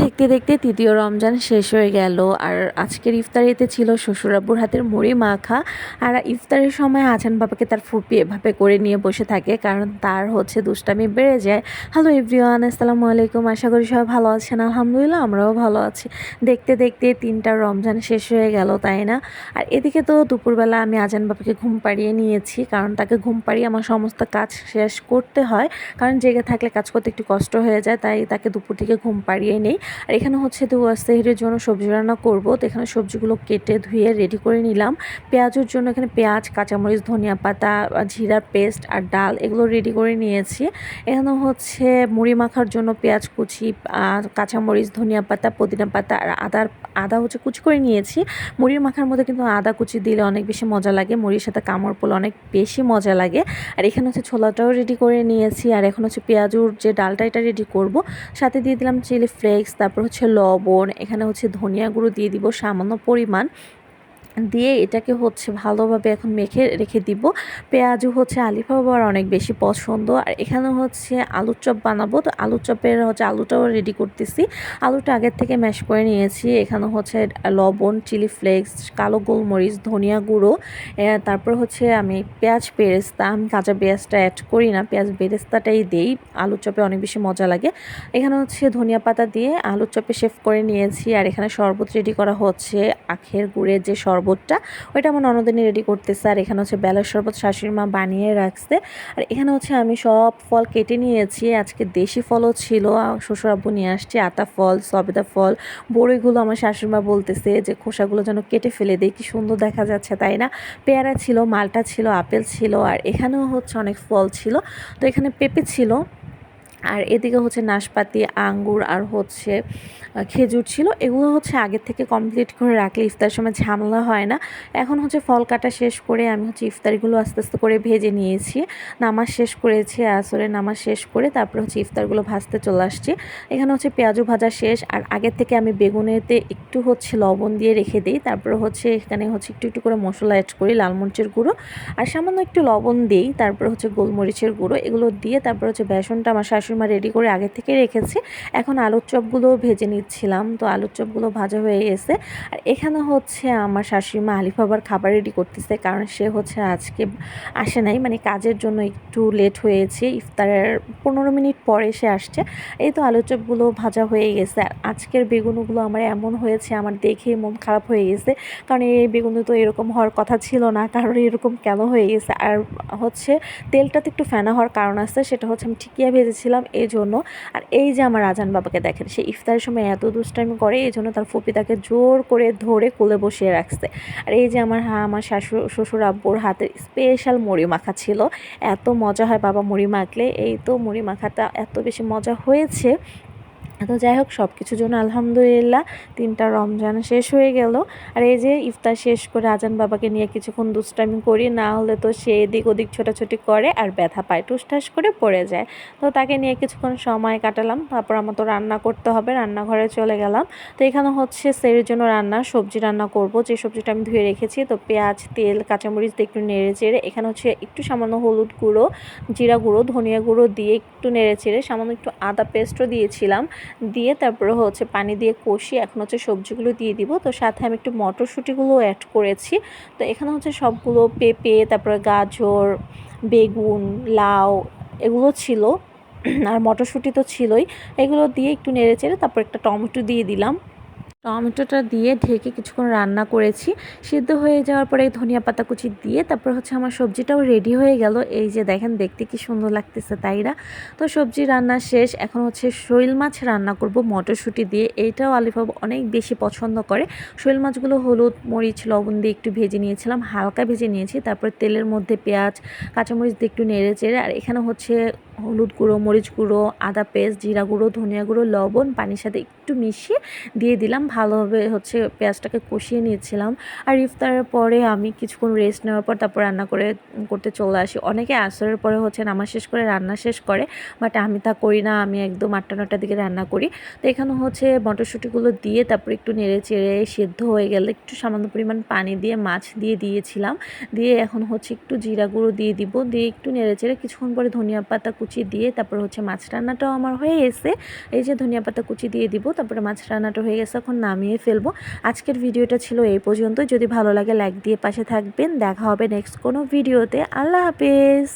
দেখতে দেখতে তৃতীয় রমজান শেষ হয়ে গেল। আর আজকের ইফতারিতে ছিল শ্বশুরাব্বুর হাতের মুড়ি মাখা। আর ইফতারের সময় আজান বাবাকে তার ফুপি এভাবে করে নিয়ে বসে থাকে, কারণ তার হচ্ছে দুষ্টামি বেড়ে যায়। হ্যালো এভরিওয়ান, আসসালামু আলাইকুম। আশা করি সবাই ভালো আছেন। আলহামদুলিল্লাহ, আমরাও ভালো আছি। দেখতে দেখতে তিনটা রমজান শেষ হয়ে গেল, তাই না? আর এদিকে তো দুপুরবেলা আমি আজান বাবাকে ঘুম পাড়িয়ে নিয়েছি, কারণ তাকে ঘুম পাড়িয়ে আমার সমস্ত কাজ শেষ করতে হয়। কারণ জেগে থাকলে কাজ করতে একটু কষ্ট হয়ে যায়, তাই তাকে দুপুর থেকে ঘুম পাড়িয়ে নেই। আর এখানে হচ্ছে তো সেহরির জন্য সবজি রান্না করব। তো এখানে সবজিগুলো কেটে ধুয়ে রেডি করে নিলাম। পেঁয়াজের জন্য এখানে পেঁয়াজ, কাঁচামরিচ, ধনিয়া পাতা, জিরা পেস্ট আর ডাল এগুলো রেডি করে নিয়েছি। এখানে হচ্ছে মুড়ি মাখার জন্য পেঁয়াজ কুচি কাঁচামরিচ, ধনিয়া পাতা, পুদিনা পাতা আর আদার, আদা হচ্ছে কুচি করে নিয়েছি। মুড়ির মাখার মধ্যে কিন্তু আদা কুচি দিলে অনেক বেশি মজা লাগে। মুড়ির সাথে কামড় পোল অনেক বেশি মজা লাগে। আর এখানে হচ্ছে ছোলাটাও রেডি করে নিয়েছি। আর এখন হচ্ছে পেঁয়াজুর যে ডালটা এটা রেডি করব। সাথে দিয়ে দিলাম চিলি ফ্লেক্স তারপর হচ্ছে লবণ এখানে হচ্ছে ধনিয়া গুঁড়ো দিয়ে দিব সামান্য পরিমাণ। দিয়ে এটাকে হচ্ছে ভালোভাবে এখন মেখে রেখে দিব। পেঁয়াজও হচ্ছে আলিফা বাবার অনেক বেশি পছন্দ। আর এখানে হচ্ছে আলুর চপ বানাবো। তো আলুর চপের হচ্ছে আলুটাও রেডি করতেছি। আলুটা আগের থেকে ম্যাশ করে নিয়েছি। এখানে হচ্ছে লবণ চিলি ফ্লেক্স কালো গোলমরিচ, ধনিয়া গুঁড়ো তারপর হচ্ছে আমি পেঁয়াজ বেরেস্তা আমি কাঁচা পেঁয়াজটা অ্যাড করি না। পেঁয়াজ বেরেস্তাটাই দেই। আলুর চপে অনেক বেশি মজা লাগে। এখানে হচ্ছে ধনিয়া পাতা দিয়ে আলুর চপে শেফ করে নিয়েছি। আর এখানে শরবত রেডি করা হচ্ছে। আখের গুড়ের যে শরবত শরবতটা ওইটা আমার ননদিনী রেডি করতেছে। আর এখানে হচ্ছে বেলার শরবত শাশুড়ি মা বানিয়ে রাখছে। আর এখানে হচ্ছে আমি সব ফল কেটে নিয়েছি। আজকে দেশি ফলও ছিল, শ্বশুর আব্বু নিয়ে আসছে, আতা ফল, সবেদা ফল। বড়িগুলো আমার শাশুড়ি মা বলতেছে যে, খোসাগুলো যেন কেটে ফেলে দেয় কি সুন্দর দেখা যাচ্ছে, তাই না? পেয়ারা ছিল, মালটা ছিল, আপেল ছিল, আর এখানেও হচ্ছে অনেক ফল ছিল। তো এখানে পেঁপে ছিল আর এদিকে হচ্ছে নাশপাতি, আঙ্গুর আর হচ্ছে খেজুর ছিল। এগুলো হচ্ছে আগের থেকে কমপ্লিট করে রাখলে ইফতার সময় ঝামেলা হয় না। এখন হচ্ছে ফল কাটা শেষ করে আমি হচ্ছে ইফতারিগুলো আস্তে আস্তে করে ভেজে নিয়েছি। নামাজ শেষ করেছি আসরে নামাজ শেষ করে তারপর হচ্ছে ইফতারগুলো ভাজতে চলে আসছি। এখানে হচ্ছে পেঁয়াজু ভাজা শেষ। আর আগের থেকে আমি বেগুনেতে একটু হচ্ছে লবণ দিয়ে রেখে দিই। তারপরে হচ্ছে এখানে হচ্ছে একটু একটু করে মশলা অ্যাড করি, লাল মরিচের গুঁড়ো। আর সামান্য একটু লবণ দিই। তারপর হচ্ছে গোলমরিচের গুঁড়ো। এগুলো দিয়ে তারপর হচ্ছে বেসনটা আমার শাশুড়ি মা রেডি করে আগে থেকে রেখেছি। এখন আলুর চপগুলো ভেজে নিচ্ছিলাম, তো আলুর চপগুলো ভাজা হয়ে গেছে। আর এখানে হচ্ছে আমার শাশুড়ি মা আলিফ খাবার রেডি করতেছে, কারণ সে হচ্ছে আজকে আসে নাই মানে কাজের জন্য একটু লেট হয়েছে, ইফতারের পনেরো মিনিট পরে সে আসছে। এই তো আলুর চপগুলো ভাজা হয়ে গেছে, আর আজকের বেগুনগুলো আমার এমন হয়েছে, আমার দেখে মন খারাপ হয়ে গেছে, কারণ এই বেগুন তো এরকম হওয়ার কথা ছিল না, কারণ এরকম কেন হয়ে গেছে? আর হচ্ছে তেলটাতে একটু ফেনা হওয়ার কারণ আছে, সেটা হচ্ছে আমি ঠিকিয়া ভেজেছিলাম এই জন্য আর এই যে আমার রাজান বাবাকে দেখেন, সে ইফতারের সময় এত দুষ্টামি করে এই জন্য তার ফুপি তাকে জোর করে ধরে কোলে বসিয়ে রাখছে। আর এই যে আমার হা, আমার শাশুর শ্বশুর আব্বুর হাতের স্পেশাল মুড়ি মাখা ছিল। এত মজা হয় বাবা মুড়ি মাখলে। এই তো মুড়ি মাখাটা এত বেশি মজা হয়েছে। তো যাই হোক সব কিছুর জন্য আলহামদুলিল্লাহ তিনটা রমজান শেষ হয়ে গেল। আর এই যে ইফতার শেষ করে আজান বাবাকে নিয়ে কিছুক্ষণ দুষ্টামি করি, না হলে তো সে এদিক ওদিক ছোটাছুটি করে আর ব্যথা পায় টুসটাস করে পড়ে যায়। তো তাকে নিয়ে কিছুক্ষণ সময় কাটালাম, তারপর আমার তো রান্না করতে হবে, রান্নাঘরে চলে গেলাম। তো এখানে হচ্ছে সেরের জন্য রান্না, সবজি রান্না করব। যে সবজিটা আমি ধুয়ে রেখেছি, তো পেঁয়াজ, তেল, কাঁচামরিচ দিয়ে একটু নেড়ে চেড়ে, এখানে হচ্ছে একটু সামান্য হলুদ গুঁড়ো, জিরা গুঁড়ো, ধনিয়া গুঁড়ো দিয়ে একটু নেড়ে চেড়ে, সামান্য একটু আদা পেস্টও দিয়েছিলাম। দিয়ে তারপরে হচ্ছে পানি দিয়ে কষি এখন হচ্ছে সবজিগুলো দিয়ে দিব। তো সাথে আমি একটু মটরশুঁটিগুলো অ্যাড করেছি। তো এখানে হচ্ছে সবগুলো পেঁপে, তারপরে গাজর, বেগুন, লাউ এগুলো ছিল। আর মটরশুঁটি তো ছিলই। এগুলো দিয়ে একটু নেড়ে চেড়ে তারপর একটা টমেটো দিয়ে দিলাম। টমেটোটা দিয়ে ঢেকে কিছুক্ষণ রান্না করেছি। সিদ্ধ হয়ে যাওয়ার পরে ধনিয়া পাতা কুচি দিয়ে তারপর হচ্ছে আমার সবজিটাও রেডি হয়ে গেল। এই যে দেখেন, দেখতে কি সুন্দর লাগতেছে তাইরা। তো সবজি রান্না শেষ। এখন হচ্ছে শৈল মাছ রান্না করব মটরশুঁটি দিয়ে। এইটাও আলিফাব অনেক বেশি পছন্দ করে। শৈল মাছগুলো হলুদ, মরিচ, লবণ দিয়ে একটু ভেজে নিয়েছিলাম, হালকা ভেজে নিয়েছি। তারপর তেলের মধ্যে পেঁয়াজ, কাঁচামরিচ দিয়ে একটু নেড়ে চেড়ে আর এখানে হচ্ছে হলুদ গুঁড়ো, মরিচ গুঁড়ো, আদা পেস্ট, জিরা গুঁড়ো, ধনিয়া গুঁড়ো, লবণ, পানির সাথে একটু মিশিয়ে দিয়ে দিলাম। ভালোভাবে হচ্ছে পেঁয়াজটাকে কষিয়ে নিয়েছিলাম। আর ইফতারের পরে আমি কিছুক্ষণ রেস্ট নেওয়ার পর তারপর রান্না করে, করতে চলে আসি। অনেকে আসরের পরে হচ্ছে নামাজ শেষ করে, রান্না শেষ করে বাট আমি তা করি না। আমি একদম আটটা নটার দিকে রান্না করি। তো এখানে হচ্ছে মটরশুঁটিগুলো দিয়ে তারপর একটু নেড়ে চেড়ে সেদ্ধ হয়ে গেলে একটু সামান্য পরিমাণ পানি দিয়ে মাছ দিয়ে দিয়েছিলাম। দিয়ে এখন হচ্ছে একটু জিরা গুঁড়ো দিয়ে দিব। দিয়ে একটু নেড়ে চেড়ে কিছুক্ষণ পরে ধনিয়া পাতা কুচি দিয়ে তারপর হচ্ছে মাছ রান্নাটাও আমার হয়ে এসে এই যে ধনিয়া পাতা কুচি দিয়ে দিব, তারপরে মাছ রান্নাটা হয়ে গেছে, এখন নামিয়ে ফেলব। আজকের ভিডিওটা ছিল এই পর্যন্ত যদি ভালো লাগে লাইক দিয়ে পাশে থাকবেন। দেখা হবে নেক্সট কোনো ভিডিওতে। আল্লাহ হাফেজ।